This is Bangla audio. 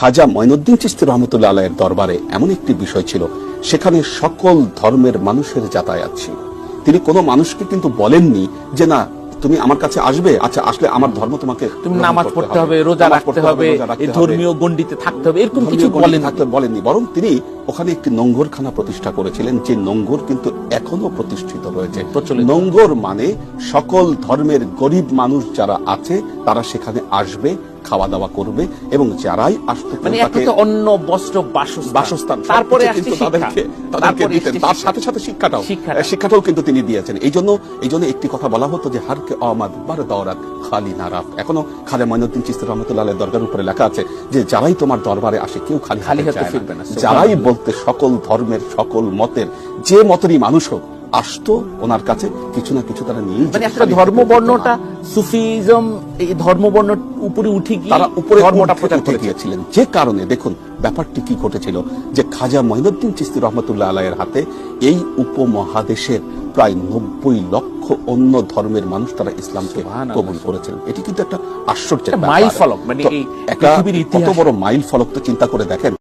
খাজা মঈনুদ্দিন চিস্তি রহমতুল্লাহ আলাইয়ের দরবারে এমন একটি বিষয় ছিল সেখানে সকল ধর্মের মানুষের যাতায়াত ছিল তিনি কোনো মানুষকে কিন্তু বলেননি যে না তুমি আমার কাছে আসবে আচ্ছা আসলে আমার ধর্ম তোমাকে তুমি নামাজ পড়তে হবে রোজা রাখতে হবে। ধর্মীয় গণ্ডিতে থাকতে হবে এরকম কিছু বলেন থাকতে বলেননি বরং তিনি ওখানে একটি নোঙ্গরখানা প্রতিষ্ঠা করেছিলেন যে নোঙ্গর কিন্তু এখনও প্রতিষ্ঠিত রয়েছে প্রচলিত। নোঙ্গর মানে সকল ধর্মের গরিব মানুষ যারা আছে তারা সেখানে আসবে খাওয়া দাওয়া করবে এবং যারাই আসতে মানে অন্য বস্ত্র বাসস্থান। তারপরে কিন্তু তাদেরকে তাদেরকে দিতেন। তার সাথে সাথে শিক্ষাটাও শিক্ষাটাও কিন্তু তিনি দিয়েছেন। এই জন্য এই জন্য একটি কথা বলা হতো যে হারকে অমাদ বার দৌরাত খালি নারাফ এখনও খালে মঈনুদ্দিন চিস্তি রহমতুল্লাহ দরগার উপরে লেখা আছে যে যারাই তোমার দরবারে আসে কেউ খালি খালি হাতে ফিরবে না। যারাই বলতে সকল ধর্মের সকল মতের যে মতেরই মানুষ হোক আসতো ওনার কাছে কিছু না কিছু তারা নিয়ে মানে আসলে ধর্ম বর্ণটা সুফিজম এই ধর্ম বর্ণ উপরে উঠে গিয়ে তারা উপরে ধর্মটা প্রচার করেছে। গিয়েছিলেন। যে কারণে দেখুন ব্যাপারটি কি ঘটেছিল যে খাজা মঈনুদ্দিন চিস্তি রহমতুল্লাহ আলাইয়ের হাতে এই উপমহাদেশের প্রায় নব্বই লক্ষ অন্য ধর্মের মানুষ তারা ইসলামকে। কবুল করেছেন। এটি কিন্তু একটা আশ্চর্য মাইল ফলক, মানে একটা কত বড় মাইল ফলক তো চিন্তা করে দেখেন